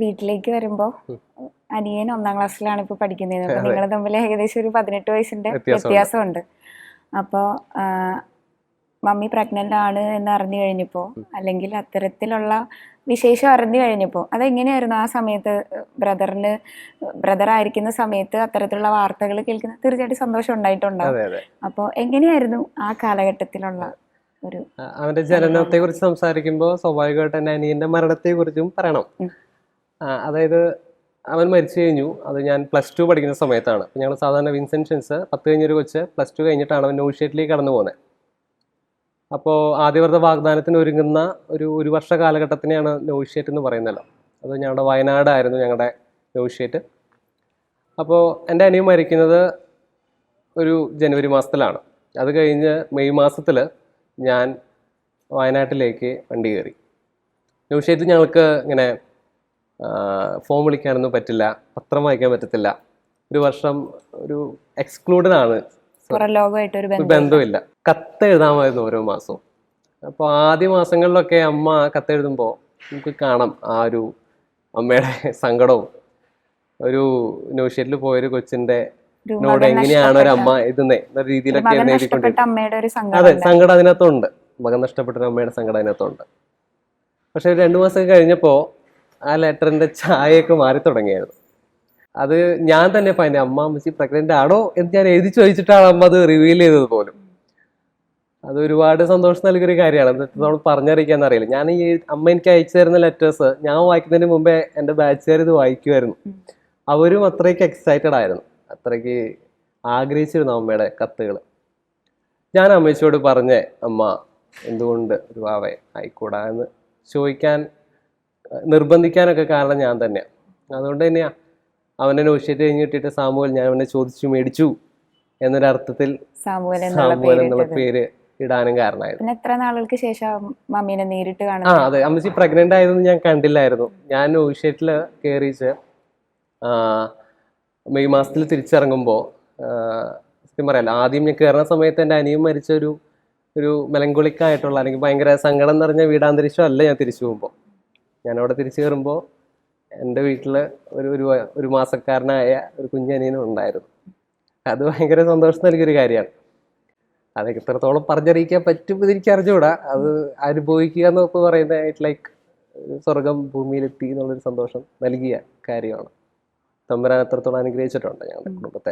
വീട്ടിലേക്ക് വരുമ്പോ അനിയൻ ഒന്നാം ക്ലാസ്സിലാണ് ഇപ്പൊ പഠിക്കുന്നത്. നിങ്ങൾ തമ്മിൽ ഏകദേശം ഒരു പതിനെട്ട് വയസ്സിന്റെ വ്യത്യാസമുണ്ട്. അപ്പോൾ മമ്മി പ്രഗ്നന്റ് ആണ് എന്ന് അറിഞ്ഞു കഴിഞ്ഞപ്പോൾ അല്ലെങ്കിൽ അത്തരത്തിലുള്ള വിശേഷം അറിഞ്ഞു കഴിഞ്ഞപ്പോൾ അതെങ്ങനെയായിരുന്നു ആ സമയത്ത് ബ്രദറിന് ബ്രദർ ആയിരിക്കുന്ന സമയത്ത് അത്തരത്തിലുള്ള വാർത്തകൾ കേൾക്കുന്ന തീർച്ചയായിട്ടും സന്തോഷം ഉണ്ടായിട്ടുണ്ടാവും അപ്പോൾ എങ്ങനെയായിരുന്നു ആ കാലഘട്ടത്തിലുള്ള ഒരു അവന്റെ ജനനത്തെ കുറിച്ച് സംസാരിക്കുമ്പോൾ സ്വാഭാവികമായിട്ട് തന്നെ അനിയന്റെ മരണത്തെ കുറിച്ചും പറയണം അതായത് അവൻ മരിച്ചു കഴിഞ്ഞു. അത് ഞാൻ പ്ലസ് ടു പഠിക്കുന്ന സമയത്താണ്. ഞങ്ങൾ സാധാരണ വിൻസെൻഷൻസ് പത്ത് കഴിഞ്ഞൊരു കൊച്ച് പ്ലസ് ടു കഴിഞ്ഞിട്ടാണ് അവൻ നോഷ്യേറ്റിലേക്ക് കടന്നു പോകുന്നത് അപ്പോൾ ആദ്യവർദ്ധ വാഗ്ദാനത്തിന് ഒരുങ്ങുന്ന ഒരു ഒരു വർഷ കാലഘട്ടത്തിനെയാണ് നോഷ്യേറ്റ് എന്ന് പറയുന്നല്ലോ. അത് ഞങ്ങളുടെ വയനാടായിരുന്നു ഞങ്ങളുടെ നോഷ്യേറ്റ് അപ്പോൾ എന്റെ അനിയൻ മരിക്കുന്നത് ഒരു ജനുവരി മാസത്തിലാണ്. അത് കഴിഞ്ഞ് മെയ് മാസത്തിൽ ഞാൻ വയനാട്ടിലേക്ക് വണ്ടി കയറി. ന്യൂഷേറ്റ് ഞങ്ങൾക്ക് ഇങ്ങനെ ഫോം വിളിക്കാനൊന്നും പറ്റില്ല പത്രം വായിക്കാൻ പറ്റത്തില്ല. ഒരു വർഷം ഒരു എക്സ്ക്ലൂഡഡ് ആണ്. ബന്ധമില്ല. കത്ത് എഴുതാമായിരുന്നു ഓരോ മാസവും. അപ്പോൾ ആദ്യ മാസങ്ങളിലൊക്കെ അമ്മ കത്ത് എഴുതുമ്പോൾ നമുക്ക് കാണാം ആ ഒരു അമ്മയുടെ സങ്കടവും. ഒരു ന്യൂഷേറ്റിൽ പോയൊരു കൊച്ചിന്റെ നോട് എങ്ങനെയാണ് ഒരു അമ്മ എഴുതുന്നേ എന്ന രീതിയിലൊക്കെ അതെ സങ്കടം അതിനകത്തുണ്ട്. മകൻ നഷ്ടപ്പെട്ട അമ്മയുടെ സങ്കടം അതിനകത്തുണ്ട്. പക്ഷെ രണ്ടു മാസം കഴിഞ്ഞപ്പോൾ ആ ലെറ്ററിന്റെ ചായയൊക്കെ മാറി തുടങ്ങിയായിരുന്നു. അത് ഞാൻ തന്നെ ഇപ്പം എന്റെ അമ്മ ആണോ? എന്ന് ഞാൻ എഴുതി ചോദിച്ചിട്ടാണ് അമ്മ അത് റിവീൽ ചെയ്തത് പോലും. അത് ഒരുപാട് സന്തോഷം നൽകിയൊരു കാര്യമാണ്. നമ്മൾ പറഞ്ഞറിയിക്കാൻ അറിയില്ല. ഞാൻ ഈ അമ്മ എനിക്ക് അയച്ചു തരുന്ന ലെറ്റേഴ്സ് ഞാൻ വായിക്കുന്നതിന് മുമ്പേ എന്റെ ബാച്ചുകാർ ഇത് വായിക്കുമായിരുന്നു. അവരും അത്രയ്ക്ക് എക്സൈറ്റഡ് ആയിരുന്നു. അത്രയ്ക്ക് ആഗ്രഹിച്ചിരുന്നു അമ്മയുടെ കത്തുകൾ ഞാൻ അമ്മച്ചിയോട് പറഞ്ഞേ അമ്മ എന്തുകൊണ്ട് ഒരു വാവേ ആയിക്കൂടാ? എന്ന് ചോദിക്കാൻ നിർബന്ധിക്കാനൊക്കെ കാരണം ഞാൻ തന്നെയാണ് അതുകൊണ്ട് തന്നെയാണ് അവനെ നോഷിയേറ്റ് കഴിഞ്ഞ് കിട്ടിയിട്ട് സാമുവൽ ഞാൻ അവനെ ചോദിച്ചു മേടിച്ചു എന്നൊരർത്ഥത്തിൽ സാമുവൽ എന്നുള്ള പേര് ഇടാനും കാരണമായിരുന്നു. പിന്നെ എത്ര നാളുകൾക്ക് ശേഷം മമ്മീനെ നേരിട്ട് ആ അതെ. അമ്മച്ചി പ്രഗ്നന്റ് ആയതൊന്നും ഞാൻ കണ്ടില്ലായിരുന്നു. ഞാൻ നോഷിയേറ്റിൽ കയറിച്ച് മെയ് മാസത്തിൽ തിരിച്ചിറങ്ങുമ്പോൾ സത്യം പറയാലോ ആദ്യം ഞാൻ കയറുന്ന സമയത്ത് എന്റെ അനിയും മരിച്ച ഒരു ഒരു മെലങ്കുളിക്കായിട്ടുള്ള അല്ലെങ്കിൽ ഭയങ്കര സങ്കടം നിറഞ്ഞ വീടാന്തരീക്ഷം അല്ല ഞാൻ തിരിച്ചു പോകുമ്പോൾ ഞാൻ അവിടെ തിരിച്ചു കയറുമ്പോൾ എന്റെ വീട്ടിൽ ഒരു ഒരു ഒരു മാസക്കാരനായ ഒരു കുഞ്ഞനിയനും ഉണ്ടായിരുന്നു. അത് ഭയങ്കര സന്തോഷം നൽകിയൊരു കാര്യമാണ്. അത് എത്രത്തോളം പറഞ്ഞറിയിക്കാൻ പറ്റും എനിക്ക് അറിഞ്ഞുകൂടാ. അത് അനുഭവിക്കുക എന്നൊക്കെ പറയുന്ന ഇറ്റ് ലൈക്ക് സ്വർഗം ഭൂമിയിലെത്തി എന്നുള്ളൊരു സന്തോഷം നൽകിയ കാര്യമാണ്. തമ്പുരാൻ എത്രത്തോളം അനുഗ്രഹിച്ചിട്ടുണ്ട് ഞങ്ങളുടെ കുടുംബത്തെ.